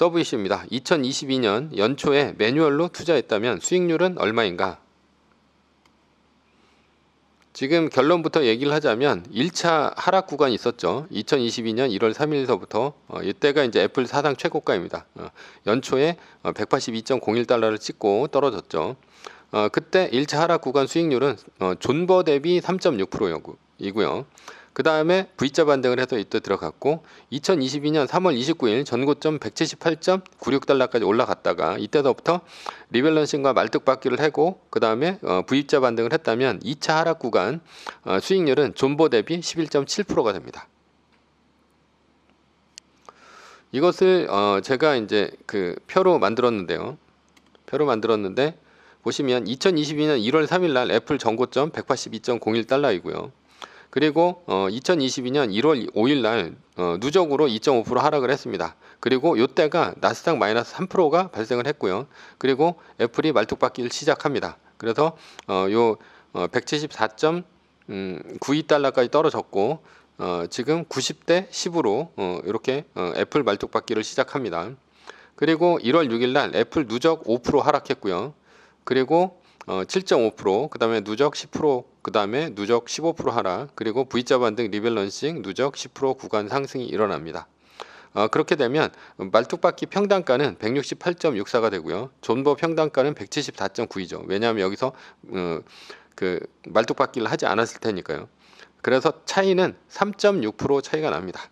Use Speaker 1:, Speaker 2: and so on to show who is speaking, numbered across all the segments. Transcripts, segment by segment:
Speaker 1: 서브 이슈입니다. 2022년 연초에 매뉴얼로 투자했다면 수익률은 얼마인가? 지금 결론부터 얘기를 하자면 1차 하락 구간이 있었죠. 2022년 1월 3일서부터 어, 이때가 이제 애플 사상 최고가입니다. 어, 연초에 어, 182.01달러를 찍고 떨어졌죠. 어, 그때 1차 하락 구간 수익률은 어, 존버 대비 3.6%이고요. 그 다음에 V자 반등을 해서 이때 들어갔고 2022년 3월 29일 전고점 178.96달러까지 올라갔다가 이때서부터 리밸런싱과 말뚝박기를 하고 그 다음에 어, V자 반등을 했다면 2차 하락 구간 어, 수익률은 존버 대비 11.7%가 됩니다. 이것을 어, 제가 이제 그 표로 만들었는데요. 표로 만들었는데 보시면 2022년 1월 3일 날 애플 전고점 182.01달러이고요. 그리고 어, 2022년 1월 5일 날 어, 누적으로 2.5% 하락을 했습니다. 그리고 이때가 나스닥 마이너스 3%가 발생을 했고요. 그리고 애플이 말뚝박기를 시작합니다. 그래서 어, 요 어, 174.92달러까지 떨어졌고 어, 지금 90대 10으로 어, 이렇게 어, 애플 말뚝박기를 시작합니다. 그리고 1월 6일 날 애플 누적 5% 하락했고요. 그리고 어, 7.5%, 그 다음에 누적 10%, 그 다음에 누적 15% 하락, 그리고 V자 반등 리밸런싱 누적 10% 구간 상승이 일어납니다. 어, 그렇게 되면 말뚝박기 평단가는 168.64가 되고요. 존버 평단가는 174.9이죠. 왜냐하면 여기서 어, 그 말뚝박기를 하지 않았을 테니까요. 그래서 차이는 3.6% 차이가 납니다.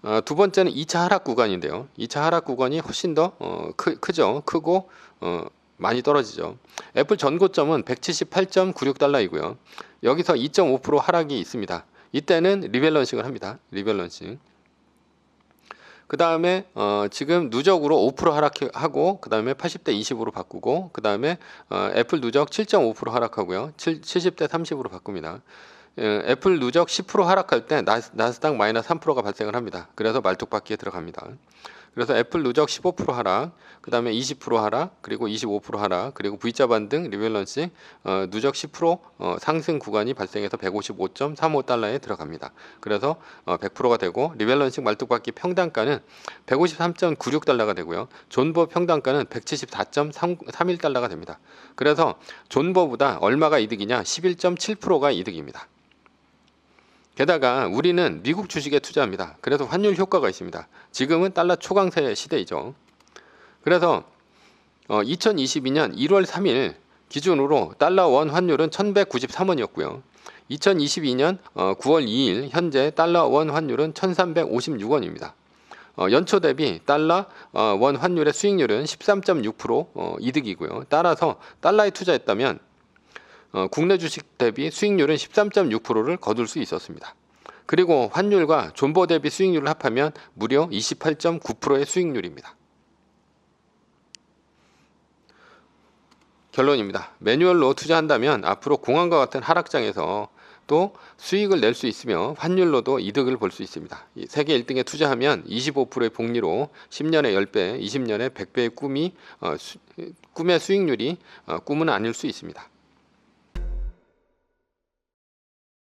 Speaker 1: 어, 두 번째는 2차 하락 구간인데요. 2차 하락 구간이 훨씬 더 어, 크, 크죠. 크고 어, 많이 떨어지죠. 애플 전고점은 178.96달러이고요. 여기서 2.5% 하락이 있습니다. 이때는 리밸런싱을 합니다. 리밸런싱. 그 다음에 어, 지금 누적으로 5% 하락하고 그 다음에 80대 20으로 바꾸고 그 다음에 어, 애플 누적 7.5% 하락하고요. 7, 70대 30으로 바꿉니다. 예, 애플 누적 10% 하락할 때 나스, 나스 닥 마이너스 3%가 발생을 합니다. 그래서 말뚝박기에 들어갑니다. 그래서 애플 누적 15% 하락, 그 다음에 20% 하락, 그리고 25% 하락, 그리고 V자 반등 리밸런싱 어, 누적 10% 어, 상승 구간이 발생해서 155.35달러에 들어갑니다. 그래서 어, 100%가 되고 리밸런싱 말뚝박기 평단가는 153.96달러가 되고요. 존버 평단가는 174.31달러가 됩니다. 그래서 존버보다 얼마가 이득이냐? 11.7%가 이득입니다. 게다가 우리는 미국 주식에 투자합니다. 그래서 환율 효과가 있습니다. 지금은 달러 초강세 시대이죠. 그래서 어, 2022년 1월 3일 기준으로 달러 원 환율은 1193원이었고요. 2022년 어, 9월 2일 현재 달러 원 환율은 1356원입니다. 어, 연초 대비 달러 어, 원 환율의 수익률은 13.6% 어, 이득이고요. 따라서 달러에 투자했다면 어, 국내 주식 대비 수익률은 13.6%를 거둘 수 있었습니다. 그리고 환율과 존버 대비 수익률을 합하면 무려 28.9%의 수익률입니다. 결론입니다. 매뉴얼로 투자한다면 앞으로 공항과 같은 하락장에서 또 수익을 낼 수 있으며 환율로도 이득을 볼 수 있습니다. 이 세계 1등에 투자하면 25%의 복리로 10년에 10배, 20년에 100배의 꿈이 어, 수, 꿈의 수익률이 어, 꿈은 아닐 수 있습니다.